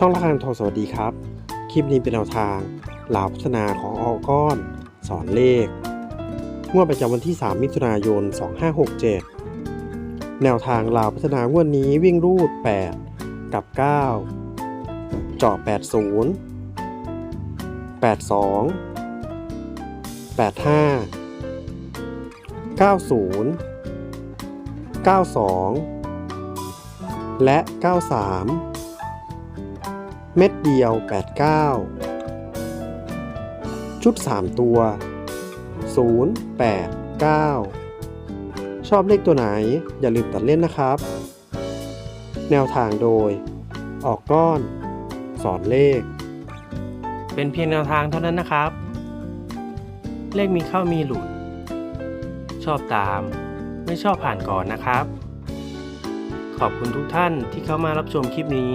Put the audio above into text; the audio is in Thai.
ช่องละครังทองสวัสดีครับ คลิปนี้เป็นแนวทางลาวพัฒนาของออก้อน สอนเลขงวดประจำวันที่ 3 มิถุนายน 2567 แนวทางลาวพัฒนางวดนี้วิ่งรูด 8 กับ 9 เจาะ 80 82 85 90 92 และ 93 เม็ดเดียว 89 ชุด 3 ตัว 0 8 9 ชอบเลขตัวไหนอย่าลืมตัดเล่นนะครับ แนวทางโดย ออกก้อน สอนเลข เป็นเพียงแนวทางเท่านั้นนะครับ เลขมีเข้ามีหลุด ชอบตาม ไม่ชอบผ่านก่อนนะครับ ขอบคุณทุกท่านที่เข้ามารับชมคลิปนี้